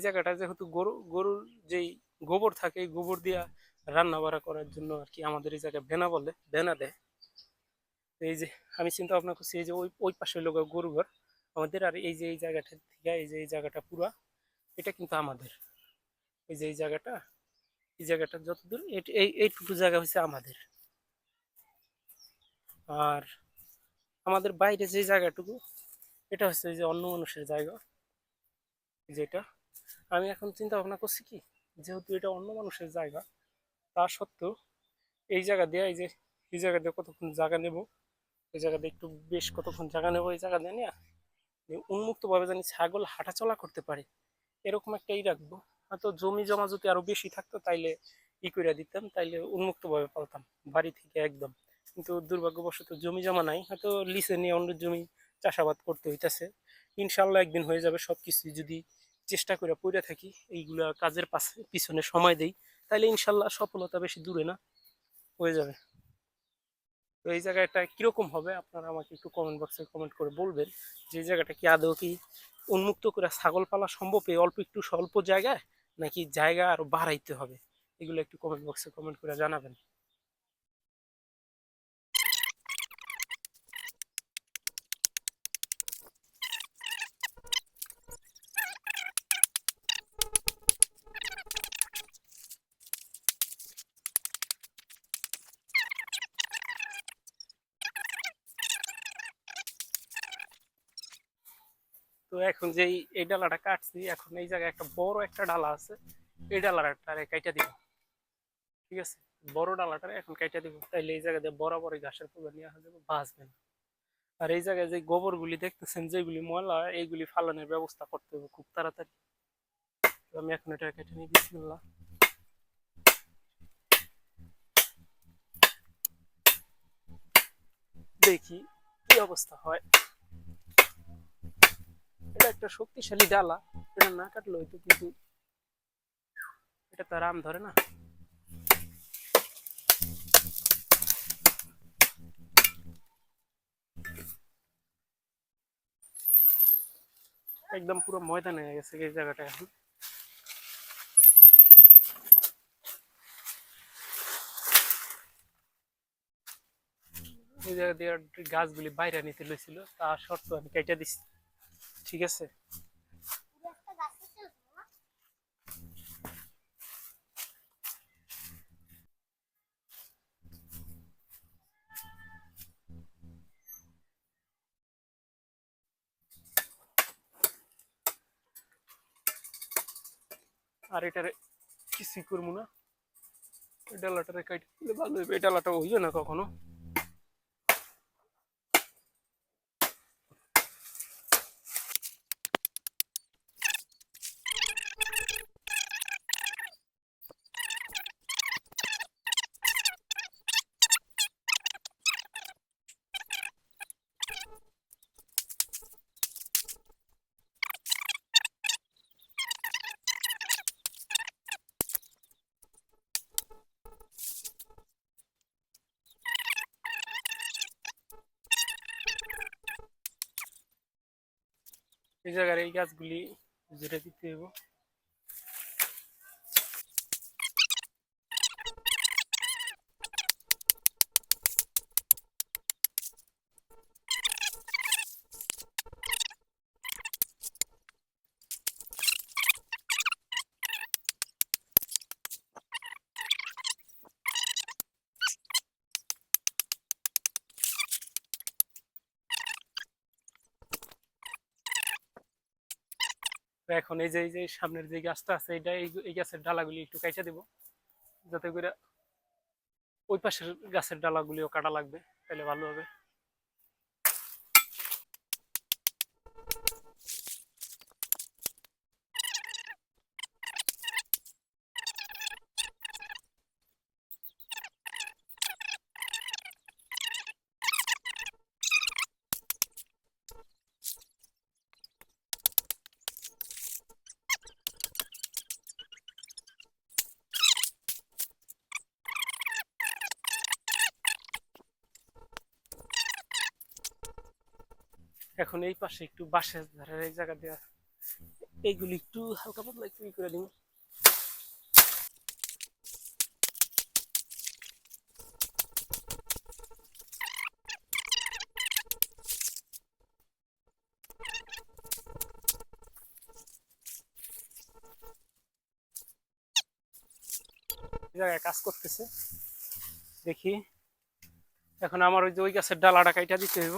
এই জায়গাটা যেহেতু গরু, গরুর যেই গোবর থাকে গোবর দিয়া রান্না বাড়া করার জন্য আর কি আমাদের এই জায়গায় বেনা বলে বেনা দেয়। তো এই যে আমি চিন্তা ভাবনা করছি, এই যে ওই ওই পাশে লোক গরু ঘর। আমাদের আর এই যে এই জায়গাটা থেকে, এই যে এই জায়গাটা পুরা, এটা কিন্তু আমাদের। এই যে এই জায়গাটা এই জায়গাটা যতদূর এই, এইটুকু জায়গা হচ্ছে আমাদের। আর আমাদের বাইরে যে জায়গাটুকু, এটা হচ্ছে যে অন্য মানুষের জায়গা, যেটা আমি এখন চিন্তা ভাবনা করছি কি, যেহেতু এটা অন্য মানুষের জায়গা, তা সত্ত্বেও এই জায়গা দিয়ে, এই যে এই জায়গা দিয়ে কতক্ষণ জায়গা নেব, এই জায়গা দিয়ে একটু বেশ কতক্ষণ জায়গা নেব, এই জায়গা দিয়ে নিয়ে উন্মুক্তভাবে জানি ছাগল হাঁটাচলা করতে পারে, এরকম একটা ই রাখব। হয়তো জমি জমা যদি আরও বেশি থাকতো, তাইলে ই করে দিতাম, তাইলে উন্মুক্তভাবে পালতাম বাড়ি থেকে একদম। কিন্তু দুর্ভাগ্যবশত জমি জমা নাই, হয়তো লিসে নিয়ে অন্য জমি চাষাবাদ করতে হইতাছে। ইনশাল্লাহ একদিন হয়ে যাবে সবকিছু যদি চেষ্টা করে পড়ে থাকি, এইগুলা কাজের পাশে পিছনে সময় দেই তাহলে ইনশাল্লাহ সফলতা বেশি দূরে না, হয়ে যাবে। তো এই জায়গাটা কীরকম হবে, আপনারা আমাকে একটু কমেন্ট বক্সে কমেন্ট করে বলবেন, যে এই জায়গাটা কি আদৌ কি উন্মুক্ত করে ছাগল পালা সম্ভব এই অল্প একটু স্বল্প জায়গায়, নাকি জায়গা আরও বাড়াইতে হবে, এগুলো একটু কমেন্ট বক্সে কমেন্ট করে জানাবেন। তো এখন যে এই- ডালাটা কাটছি, এখন এই জায়গায় একটা বড় একটা ডালা আছে, এই ডালাটা কাইটা দিব। ঠিক আছে? বড় ডালাটা এখন কাইটা দিব। তাইলে এই জায়গা দিয়ে বরাবর ঘাসের পুজো নিয়ে আসা যাবে বাঁচবে না। আর এই জায়গায় যে গোবরগুলি দেখতেছেন, যেগুলি ময়লা, এইগুলি ফালানোর ব্যবস্থা করতে হবে খুব তাড়াতাড়ি। আমি এখন এটা কেটে নিই, বিসমিল্লাহ। দেখি কি অবস্থা হয়। এটা একটা শক্তিশালী ডালা। এটা না কাটলে হয়তো কিন্তু এটা তো আরাম ধরে না। একদম পুরো ময়দান গেছে এই জায়গাটা এখন। এই জায়গা দিয়ে গাছগুলি বাইরে নিতে লইছিল, তা শর্ত আমি কেটে দিছি। ঠিক আছে। আর এটারে কিছুই করব না ডালাটারে দিলে ভালো হবে ডালাটা হইবে না কখনো? এই জায়গার এই গাছগুলি জুড়ে দিতে হবে এখন এই যে এই যে সামনের যে গাছটা আছে, এটা এই এই গাছের ডালাগুলি একটু কাইটা দিব। যাতে করে ওই পাশের গাছের ডালাগুলিও কাটা লাগবে তাহলে ভালো হবে। এখন এই পাশে একটু বাঁশের ধারের এই জায়গা দেওয়া এইগুলি একটু হালকা পাতলা একটু ই করে দিন। জায়গায় কাজ করতেছে। দেখি। এখন আমার ওই যে ওই গাছের ডালাটা কাইটা দিতে হইব।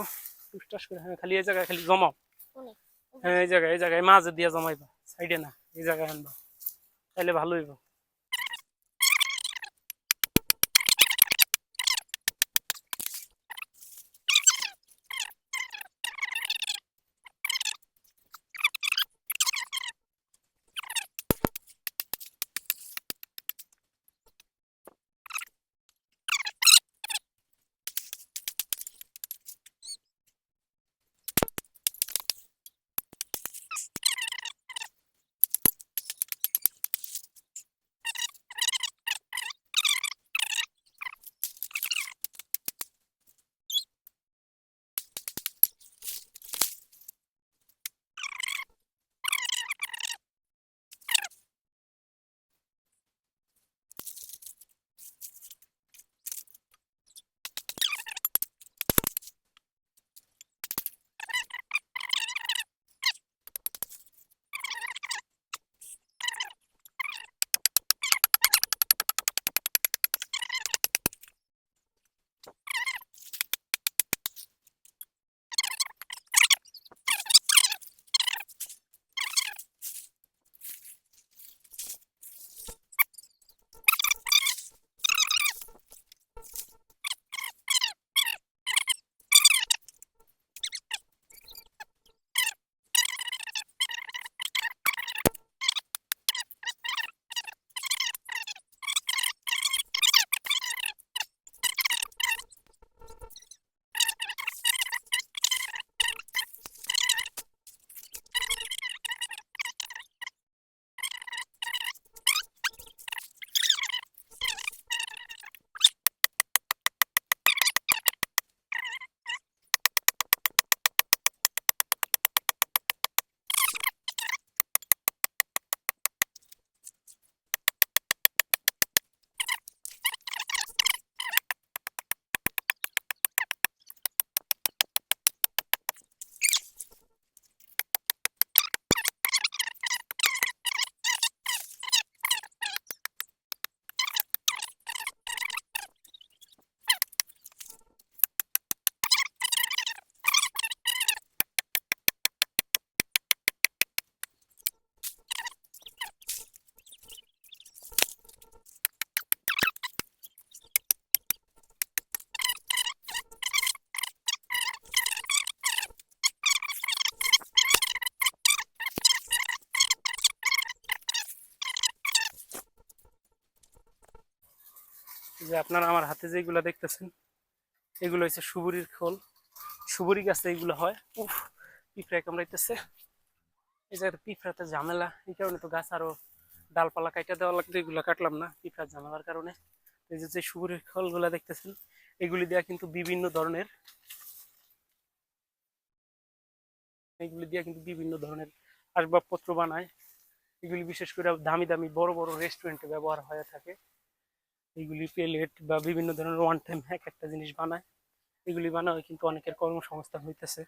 টুসটাস করে হ্যাঁ খালি এই জায়গায় খালি জমাও? হ্যাঁ এই জায়গায় এই জায়গায় মাঝে দিয়ে জমাইবা সাইডে না এই জায়গায় আনবা। তাহলে ভালো হইব। যে আপনারা আমার হাতে যেগুলো দেখতেছেন, এগুলো হচ্ছে সুবুরির খোল। সুবুরি গাছে এইগুলো হয়। উফ পিঁপড়ায় কামড়াইতেছে। এই জায়গাতে পিঁপড়াতে ঝামেলা, এই কারণে তো গাছ আরও ডালপালা কাটা দেওয়া লাগতো, এগুলো কাটলাম না পিঁপড়ার ঝামেলার কারণে। এই যে যে সুবুরির খোলগুলো দেখতেছেন, এগুলি দেওয়া কিন্তু বিভিন্ন ধরনের এগুলি দিয়ে কিন্তু বিভিন্ন ধরনের আসবাবপত্র বানায়। এগুলি বিশেষ করে দামি দামি বড় বড় রেস্টুরেন্টে ব্যবহার হয়ে থাকে। এগুলি পেলেট বা বিভিন্ন ধরনের ওয়ান টাইম এক একটা জিনিস বানায়। এগুলি বানায় কিন্তু অনেকের কর্মসংস্থান হইতেছে।